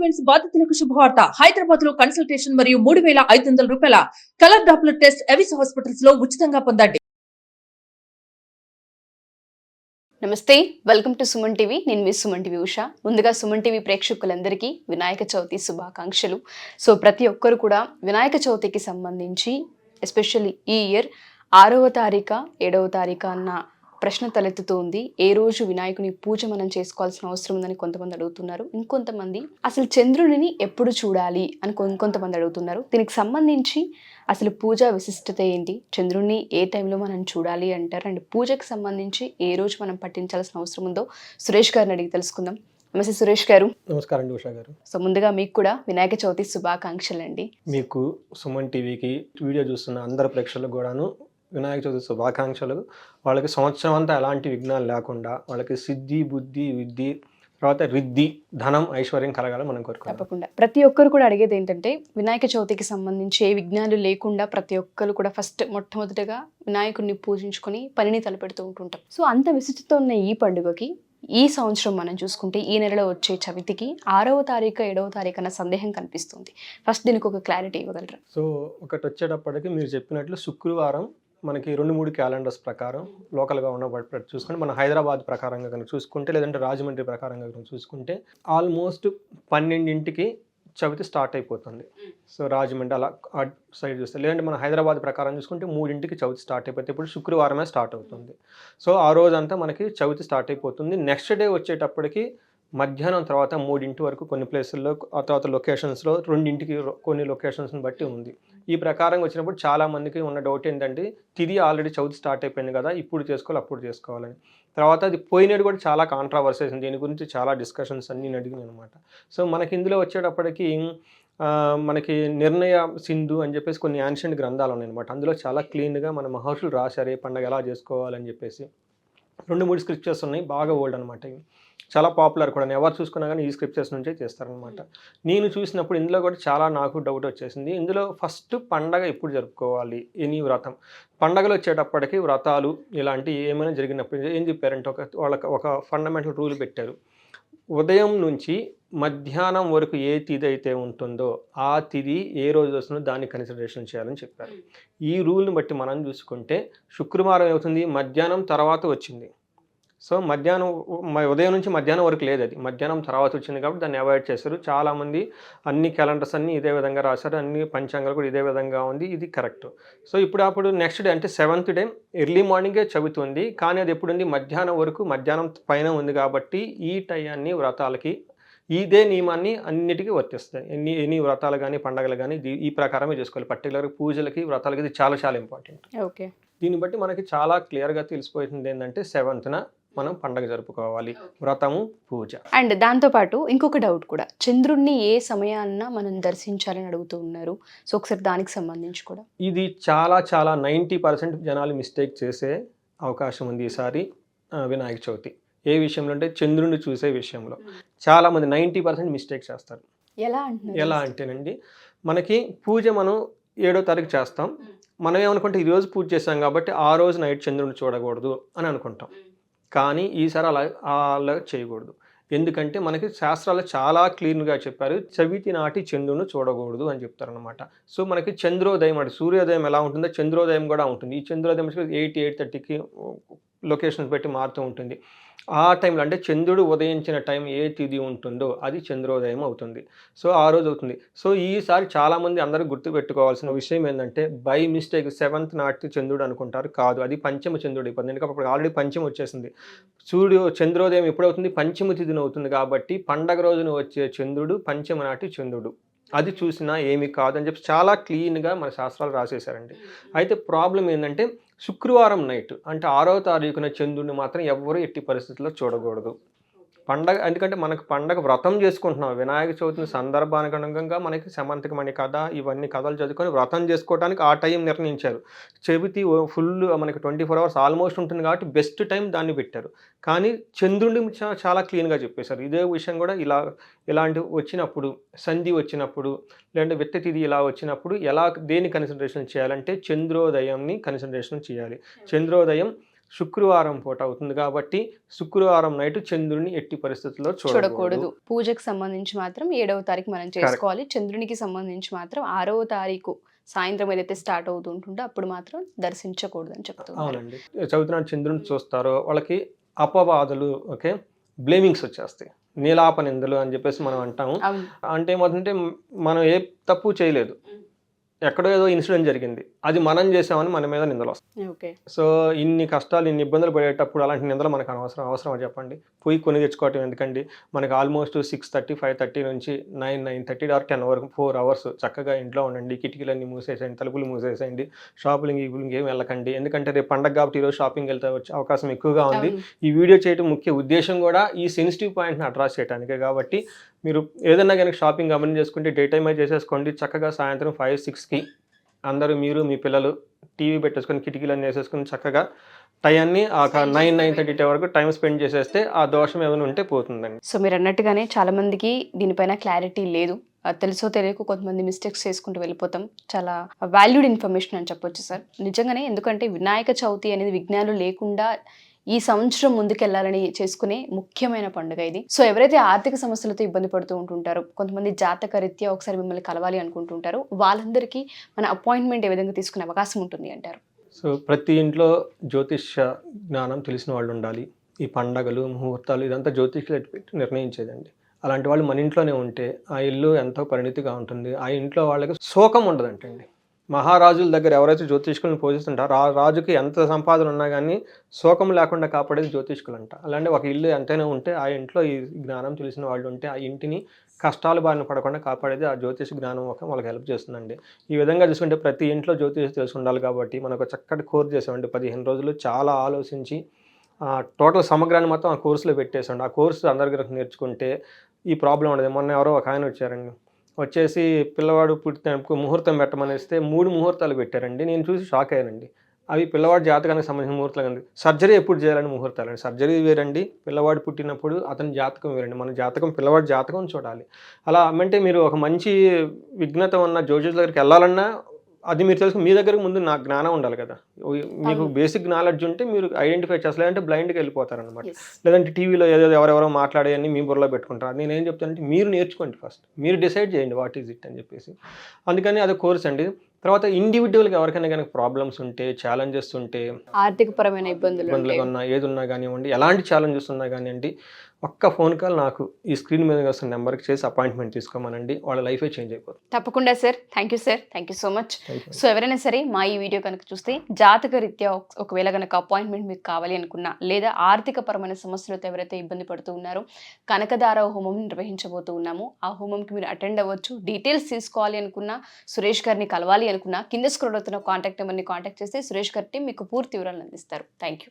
Events బాధితులకు శుభవార్త. హైదరాబాద్లో కన్సల్టేషన్ మరియు మూడు వేల ఐదు వందల రూపాయల కలర్ డాప్లర్ టెస్ట్ ఎవిస్ హాస్పిటల్స్లో ఉచితంగా పొందండి. నమస్తే వెల్కమ్ టు సుమన్ టీవీ. నేను మీ సుమన్ టీవీ ఉష. ముందుగా సుమన్ టీవీ ప్రేక్షకులందరికీ వినాయక చవితి శుభాకాంక్షలు. సో ప్రతి ఒక్కరు కూడా వినాయక చవితికి సంబంధించి ఎస్పెషల్లీ ఈ ఇయర్ ఆరవ తారీఖు ఏడవ తారీఖు అన్న ప్రశ్న తలెత్తుతోంది. ఏ రోజు వినాయకుని పూజ మనం చేసుకోవాల్సిన అవసరం ఉందని కొంతమంది అడుగుతున్నారు. ఇంకొంతమంది అసలు చంద్రుడిని ఎప్పుడు చూడాలి? అని ఇంకొంతమంది అడుగుతున్నారు. దీనికి సంబంధించి అసలు పూజ విశిష్టత ఏంటి? చంద్రుడిని ఏ టైంలో మనం చూడాలి అంటారు? అండ్ పూజకు సంబంధించి ఏ రోజు మనం పట్టించాల్సిన అవసరం ఉందో సురేష్ గారిని అడిగి తెలుసుకుందాం. నమస్తే సురేష్ గారు. నమస్కారం అండి ఉషా గారు. సో ముందుగా మీకు కూడా వినాయక చవితి శుభాకాంక్షలు అండి మీకు సుమన్ టీవీకి వీడియో చూస్తున్న అందరు ప్రేక్షకులకు కూడాను వినాయక చవితి శుభాకాంక్షలు. వాళ్ళకి సంవత్సరం అంతా ఎలాంటి విఘ్నాలు లేకుండా వాళ్ళకి సిద్ధి బుద్ధి విద్ధి తర్వాత రిద్ధి ధనం ఐశ్వర్యం కలగాలని మనం కోరుకుంటాం తప్పకుండా. ప్రతి ఒక్కరు కూడా అడిగేది ఏంటంటే వినాయక చవితికి సంబంధించి ఏ విఘ్నాలు లేకుండా ప్రతి ఒక్కరు కూడా ఫస్ట్ మొట్టమొదటిగా వినాయకుడిని పూజించుకొని పనిని తలపెడుతూ ఉంటుంటాం. సో అంత విశిష్టత ఉన్న ఈ పండుగకి ఈ సంవత్సరం మనం చూసుకుంటే ఈ నెలలో వచ్చే చవితికి ఆరవ తారీఖు ఏడవ తారీఖు అన్న సందేహం కనిపిస్తుంది. ఫస్ట్ దీనికి ఒక క్లారిటీ ఇవ్వగలరా? సో ఒకటి వచ్చేటప్పటికి మీరు చెప్పినట్లు శుక్రవారం మనకి రెండు మూడు క్యాలెండర్స్ ప్రకారం లోకల్గా ఉన్న వాటి చూసుకుంటే మన హైదరాబాద్ ప్రకారంగా కనుక చూసుకుంటే లేదంటే రాజమండ్రి ప్రకారంగా కనుక చూసుకుంటే ఆల్మోస్ట్ పన్నెండింటికి చవితి స్టార్ట్ అయిపోతుంది. సో రాజమండ్రి అలా ఆ సైడ్ చూస్తే లేదంటే మన హైదరాబాద్ ప్రకారం చూసుకుంటే మూడింటికి చవితి స్టార్ట్ అయిపోతే ఇప్పుడు శుక్రవారమే స్టార్ట్ అవుతుంది. సో ఆ రోజంతా మనకి చవితి స్టార్ట్ అయిపోతుంది. నెక్స్ట్ డే వచ్చేటప్పటికి మధ్యాహ్నం తర్వాత మూడింటి వరకు కొన్ని ప్లేసుల్లో ఆ తర్వాత లొకేషన్స్లో రెండింటికి కొన్ని లొకేషన్స్ని బట్టి ఉంది. ఈ ప్రకారం వచ్చినప్పుడు చాలామందికి ఉన్న డౌట్ ఏంటంటే తిది ఆల్రెడీ చవితి స్టార్ట్ అయిపోయింది కదా ఇప్పుడు చేసుకోవాలి అప్పుడు చేసుకోవాలని. తర్వాత అది పోయినది కూడా చాలా కాంట్రావర్సీస్ దీని గురించి చాలా డిస్కషన్స్ అన్నీ అడిగినాయి అనమాట సో మనకి ఇందులో వచ్చేటప్పటికి మనకి నిర్ణయ సింధు అని చెప్పేసి కొన్ని యాన్షియంట్ గ్రంథాలు ఉన్నాయి అనమాట అందులో చాలా క్లీన్గా మన మహర్షులు రాశారు ఏ పండగ ఎలా చేసుకోవాలని చెప్పేసి. రెండు మూడు స్క్రిప్చర్స్ ఉన్నాయి బాగా ఓల్డ్ అనమాట ఇవి. చాలా పాపులర్ కూడా. ఎవరు చూసుకున్నా కానీ ఈ స్క్రిప్చర్స్ నుంచే చేస్తారనమాట నేను చూసినప్పుడు ఇందులో కూడా చాలా నాకు డౌట్ వచ్చేసింది. ఇందులో ఫస్ట్ పండగ ఎప్పుడు జరుపుకోవాలి? ఎనీ వ్రతం. పండగలు వచ్చేటప్పటికి వ్రతాలు ఇలాంటి ఏమైనా జరిగినప్పుడు ఏం చెప్పారంటే ఒక వాళ్ళకి ఒక ఫండమెంటల్ రూల్ పెట్టారు. ఉదయం నుంచి మధ్యాహ్నం వరకు ఏ తిథి అయితే ఉంటుందో ఆ తిథి ఏ రోజు వస్తుందో దాన్ని కన్సిడరేషన్ చేయాలని చెప్పారు. ఈ రూల్ని బట్టి మనం చూసుకుంటే శుక్రవారం ఏమవుతుంది? మధ్యాహ్నం తర్వాత వచ్చింది. సో మధ్యాహ్నం ఉదయం నుంచి మధ్యాహ్నం వరకు లేదు అది. మధ్యాహ్నం తర్వాత వచ్చింది కాబట్టి దాన్ని అవాయిడ్ చేశారు. చాలామంది అన్ని క్యాలెండర్స్ అన్ని ఇదే విధంగా రాశారు. అన్ని పంచాంగాలు కూడా ఇదే విధంగా ఉంది. ఇది కరెక్ట్ సో ఇప్పుడు అప్పుడు నెక్స్ట్ డే అంటే సెవెంత్ డే ఎర్లీ మార్నింగే చదువుతుంది. కానీ అది ఎప్పుడు ఉంది మధ్యాహ్నం వరకు మధ్యాహ్నం పైన ఉంది కాబట్టి ఈ టయాన్ని వ్రతాలకి ఇదే నియమాన్ని అన్నిటికీ వర్తిస్తాయి. ఎన్ని ఎన్ని వ్రతాలు కానీ పండగలు కానీ ఈ ప్రకారమే చేసుకోవాలి. పర్టికులర్ పూజలకి వ్రతాలకి ఇది చాలా చాలా ఇంపార్టెంట్ ఓకే. దీన్ని బట్టి మనకి చాలా క్లియర్గా తెలిసిపోతుంది ఏంటంటే సెవెంత్న మనం పండగ జరుపుకోవాలి. వ్రతము పూజ. అండ్ దాంతోపాటు ఇంకొక డౌట్ కూడా. చంద్రుడిని ఏ సమయాన్న మనం దర్శించాలని అడుగుతూ ఉన్నారు? సో ఒకసారి దానికి సంబంధించి కూడా. ఇది చాలా చాలా నైంటీ పర్సెంట్ జనాలు మిస్టేక్ చేసే అవకాశం ఉంది ఈసారి వినాయక చవితి. ఏ విషయంలో అంటే చంద్రుడిని చూసే విషయంలో. చాలామంది నైంటీ పర్సెంట్ మిస్టేక్ చేస్తారు. ఎలా ఎలా అంటేనండి మనకి పూజ మనం ఏడో తారీఖు చేస్తాం. మనం ఏమనుకుంటే ఈ రోజు పూజ చేస్తాం కాబట్టి ఆ రోజు నైట్ చంద్రుడిని చూడకూడదు అని అనుకుంటాం. కానీ ఈసారి అలా అలా చేయకూడదు. ఎందుకంటే మనకి శాస్త్రాలు చాలా క్లీన్గా చెప్పారు. చవితి నాటి చంద్రుని చూడకూడదు అని చెప్తారనమాట సో మనకి చంద్రోదయం అంటే సూర్యోదయం ఎలా ఉంటుందో చంద్రోదయం కూడా ఉంటుంది. ఈ చంద్రోదయం ఎయిట్ ఎయిట్ థర్టీకి లొకేషన్స్ పెట్టి మారుతూ ఉంటుంది. ఆ టైంలో అంటే చంద్రుడు ఉదయించిన టైం ఏ తిథి ఉంటుందో అది చంద్రోదయం అవుతుంది. సో ఆ రోజు అవుతుంది. సో ఈసారి చాలామంది అందరూ గుర్తుపెట్టుకోవాల్సిన విషయం ఏంటంటే బై మిస్టేక్ సెవెంత్ నాటి చంద్రుడు అనుకుంటారు. కాదు అది పంచమ చంద్రుడు. అయిపోతుంది ఎందుకంటే అప్పుడు ఆల్రెడీ పంచమ వచ్చేసింది. సూర్యు చంద్రోదయం ఎప్పుడవుతుంది? పంచమ తిథిన అవుతుంది కాబట్టి పండగ రోజున వచ్చే చంద్రుడు పంచమ నాటి చంద్రుడు. అది చూసినా ఏమి కాదు అని చెప్పి చాలా క్లీన్గా మన శాస్త్రాలు రాసేశారండి. అయితే ప్రాబ్లం ఏంటంటే శుక్రవారం నైట్ అంటే ఆరో తారీఖున చంద్రుడిని మాత్రం ఎవ్వరూ ఎట్టి పరిస్థితుల్లో చూడకూడదు. పండగ ఎందుకంటే మనకు పండగ వ్రతం చేసుకుంటున్నాం. వినాయక చవితిని సందర్భానికి అనుగుణంగా మనకి సమంతకమణి కథ ఇవన్నీ కథలు చదువుకొని వ్రతం చేసుకోవడానికి ఆ టైం నిర్ణయించారు. చెబితి ఫుల్ మనకి ట్వంటీ ఫోర్ అవర్స్ ఆల్మోస్ట్ ఉంటుంది కాబట్టి బెస్ట్ టైం దాన్ని పెట్టారు. కానీ చంద్రుడిని చాలా క్లీన్గా చెప్పేశారు. ఇదే విషయం కూడా ఇలా ఇలాంటి వచ్చినప్పుడు సంధి వచ్చినప్పుడు లేదంటే వ్యక్తిథిది ఇలా వచ్చినప్పుడు ఎలా దేని కన్సిడరేషన్ చేయాలంటే చంద్రోదయంని కన్సిడరేషన్ చేయాలి. చంద్రోదయం శుక్రవారం పూట అవుతుంది కాబట్టి శుక్రవారం నైట్ చంద్రుని ఎట్టి పరిస్థితుల్లో చూడకూడదు. పూజకు సంబంధించి మాత్రం ఏడవ తారీఖు మనం చేసుకోవాలి. చంద్రునికి సంబంధించి మాత్రం ఆరవ తారీఖు సాయంత్రం ఏదైతే స్టార్ట్ అవుతుంటుందో అప్పుడు మాత్రం దర్శించకూడదు అని చెప్తున్నారు. అవునండి. చంద్రుని చూస్తారో వాళ్ళకి అపవాదులు ఓకే బ్లేమింగ్స్ వచ్చేస్తాయి. నీలాప నిందలు అని చెప్పేసి మనం అంటాము. అంటే ఏమవుతుందంటే మనం ఏ తప్పు చేయలేదు. ఎక్కడో ఏదో ఇన్సిడెంట్ జరిగింది. అది మనం చేసామని మన మీద నిందలు వస్తాయి. ఓకే. సో ఇన్ని కష్టాలు ఇన్ని ఇబ్బందులు పడేటప్పుడు అలాంటి నిందలు మనకు అనవసరం అవసరం అని చెప్పండి. పోయి కొని తెచ్చుకోవటం ఎందుకండి? మనకి almost six thirty five thirty నుంచి nine nine thirty or ten వరకు ఫోర్ అవర్స్ చక్కగా ఇంట్లో ఉండండి. కిటికీలన్నీ మూసేసేయండి తలుపులు మూసేసేయండి. షాపులింగ్ ఈపులింగ్ ఏం వెళ్ళకండి. ఎందుకంటే రేపు పండగ కాబట్టి ఈరోజు షాపింగ్ వెళ్తే వచ్చే అవకాశం ఎక్కువగా ఉంది. ఈ వీడియో చేయడం ముఖ్య ఉద్దేశం కూడా ఈ సెన్సిటివ్ పాయింట్ని అడ్రస్ చేయడానికే కాబట్టి మీరు ఏదైనా కనుక షాపింగ్ గమనం చేసుకుంటే డే టైం అయితే చేసేసుకోండి. చక్కగా సాయంత్రం ఫైవ్ సిక్స్కి అందరూ మీరు మీ పిల్లలు టీవీ పెట్టేసుకొని కిటికీలన్నీ వేసేసుకొని చక్కగా టైంని ఆ నైన్ నైన్ థర్టీ వరకు టైం స్పెండ్ చేసేస్తే ఆ దోషం ఏమైనా ఉంటే పోతుందండి. సో మీరు అన్నట్టుగానే చాలా మందికి దీనిపైన క్లారిటీ లేదు. తెలుసో తెలియక కొంతమంది మిస్టేక్స్ చేసుకుంటూ వెళ్ళిపోతాం. చాలా వాల్యూడ్ ఇన్ఫర్మేషన్ అని చెప్పొచ్చు సార్ నిజంగానే ఎందుకంటే వినాయక చవితి అనేది విఘ్నాలు లేకుండా ఈ సంవత్సరం ముందుకెళ్ళాలని చేసుకునే ముఖ్యమైన పండుగ ఇది. సో ఎవరైతే ఆర్థిక సమస్యలతో ఇబ్బంది పడుతూ ఉంటుంటారో కొంతమంది జాతక రీత్యా ఒకసారి మిమ్మల్ని కలవాలి అనుకుంటుంటారు వాళ్ళందరికీ మన అపాయింట్మెంట్ ఏ విధంగా తీసుకునే అవకాశం ఉంటుంది అంటారు? సో ప్రతి ఇంట్లో జ్యోతిష్య జ్ఞానం తెలిసిన వాళ్ళు ఉండాలి. ఈ పండగలు ముహూర్తాలు ఇదంతా జ్యోతిష్యులు పెట్టి నిర్ణయించేదండి. అలాంటి వాళ్ళు మన ఇంట్లోనే ఉంటే ఆ ఇల్లు ఎంతో పరిణితిగా ఉంటుంది. ఆ ఇంట్లో వాళ్ళకి శోకం ఉండదంటండి. మహారాజుల దగ్గర ఎవరైతే జ్యోతిష్కులను పూజిస్తుంటారో ఆ రాజుకి ఎంత సంపాదన ఉన్నా కానీ శోకం లేకుండా కాపాడేది జ్యోతిష్కులు అంట అలాంటి ఒక ఇల్లు ఎంతైనా ఉంటే ఆ ఇంట్లో ఈ జ్ఞానం తెలిసిన వాళ్ళు ఉంటే ఆ ఇంటిని కష్టాలు బారిన పడకుండా కాపాడేది ఆ జ్యోతిష జ్ఞానం ఒక వాళ్ళకి హెల్ప్ చేస్తుందండి. ఈ విధంగా చూసుకుంటే ప్రతి ఇంట్లో జ్యోతిష్ తెలిసి ఉండాలి కాబట్టి మనకు చక్కటి కోర్స్ చేసామండి పదిహేను రోజులు చాలా ఆలోచించి టోటల్ సమగ్రాన్ని మొత్తం ఆ కోర్సులో పెట్టేసాండి ఆ కోర్సు అందరి నేర్చుకుంటే ఈ ప్రాబ్లం ఉండదు. మొన్న ఎవరో ఒక ఆయన వచ్చారండి. వచ్చేసి పిల్లవాడు పుట్టిన ముహూర్తం పెట్టమనేస్తే మూడు ముహూర్తాలు పెట్టారండి. నేను చూసి షాక్ అయ్యానండి. అవి పిల్లవాడి జాతకానికి సంబంధించిన ముహూర్తాలు అండి. సర్జరీ ఎప్పుడు చేయాలని ముహూర్తాలు అండి. సర్జరీ వేరండి. పిల్లవాడు పుట్టినప్పుడు అతని జాతకం వేరండి. మన జాతకం పిల్లవాడి జాతకం చూడాలి. అలా అంటే మీరు ఒక మంచి విఘ్నత ఉన్న జ్యోతిష్ దగ్గరికి వెళ్ళాలన్నా అది మీరు తెలుసు మీ దగ్గర ముందు నాకు జ్ఞానం ఉండాలి కదా. మీకు. బేసిక్ నాలెడ్జ్ ఉంటే మీరు ఐడెంటిఫై చేస్తారు లేదంటే బ్లైండ్గా వెళ్ళిపోతారు అనమాట. లేదంటే టీవీలో ఏదో ఎవరెవరో మాట్లాడేయని మీ బుర్రలో పెట్టుకుంటారు. నేను ఏం చెప్తానంటే మీరు నేర్చుకోండి ఫస్ట్ మీరు డిసైడ్ చేయండి వాట్ ఈజ్ ఇట్ అని చెప్పేసి. అందుకని అది కోర్స్ అండి. తర్వాత ఇండివిజువల్గా ఎవరికైనా కనుక ప్రాబ్లమ్స్ ఉంటే ఛాలెంజెస్ ఉంటే ఆర్థిక పరమైన ఇబ్బందులు ఇబ్బందులు ఉన్నా ఏది ఉన్నా కానివ్వండి ఎలాంటి ఛాలెంజెస్ ఉన్నా కానివ్వండి ఒక్క ఫోన్ కాల్ నాకు ఈ స్క్రీన్ మీద వస్తున్న నెంబర్కి చేసి అపాయింట్మెంట్ తీసుకోమనండి. వాళ్ళ లైఫే చేంజ్ అయిపోతుంది తప్పకుండా sir. Thank you sir thank you so much. So ఎవరైనా సరే మా ఈ వీడియో కనుక చూస్తే జాతక రీత్యా ఒక- ఒకవేళ కనుక అపాయింట్మెంట్ మీకు కావాలి అనుకున్నా లేదా ఆర్థిక పరమైన సమస్యలతో ఎవరైతే ఇబ్బంది పడుతూ ఉన్నారో కనకదార హోమం నిర్వహించబోతూ ఉన్నాము. ఆ హోమంకి మీరు అటెండ్ అవ్వచ్చు. డీటెయిల్స్ తీసుకోవాలి అనుకున్నా సురేష్ గారిని కలవాలి అనుకున్నా కింద స్క్రోల్ అవుతున్న కాంటాక్ట్ నెంబర్ని కాంటాక్ట్ చేస్తే సురేష్ గారి మీకు పూర్తి వివరాలు అందిస్తారు. Thank you